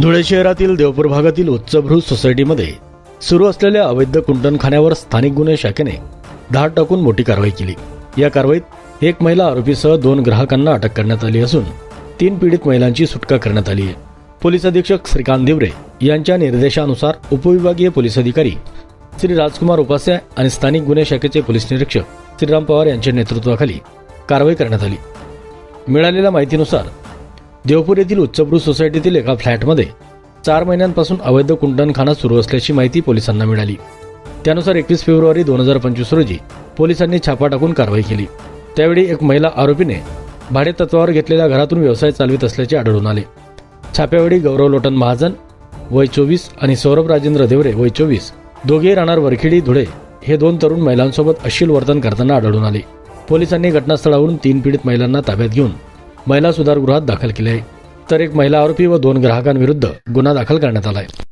धुळे शहरातील देवपूर भागातील उच्चभ्रू सोसायटीमध्ये सुरू असलेल्या अवैध कुंटणखान्यावर स्थानिक गुन्हे शाखेने धाड टाकून मोठी कारवाई केली. या कारवाईत एक महिला आरोपीसह दोन ग्राहकांना अटक करण्यात आली असून तीन पीडित महिलांची सुटका करण्यात आली आहे. पोलीस अधीक्षक श्रीकांत दिवरे यांच्या निर्देशानुसार उपविभागीय पोलीस अधिकारी श्री राजकुमार उपास्य आणि स्थानिक गुन्हे शाखेचे पोलीस निरीक्षक श्रीराम पवार यांच्या नेतृत्वाखाली कारवाई करण्यात आली. मिळालेल्या माहितीनुसार देवपूर येथील उच्चभ्रू सोसायटीतील एका फ्लॅटमध्ये चार महिन्यांपासून अवैध कुंटणखाना सुरू असल्याची माहिती पोलिसांना मिळाली. त्यानुसार एकवीस फेब्रुवारी दोन हजार पंचवीस रोजी पोलिसांनी छापा टाकून कारवाई केली. त्यावेळी एक महिला आरोपीने भाडेतत्वावर घेतलेल्या घरातून व्यवसाय चालवित असल्याचे आढळून आले. छाप्यावेळी गौरव लोटन महाजन वय चोवीस आणि सौरभ राजेंद्र देवरे वय चोवीस दोघे राहणार वरखेडी धुळे हे दोन तरुण महिलांसोबत अश्लील वर्तन करताना आढळून आले. पोलिसांनी घटनास्थळावरून तीन पीडित महिलांना ताब्यात घेऊन महिला सुधारगृहात दाखल केले. आहे तर एक महिला आरोपी व दोन ग्राहकांविरुद्ध गुन्हा दाखल करण्यात आला आहे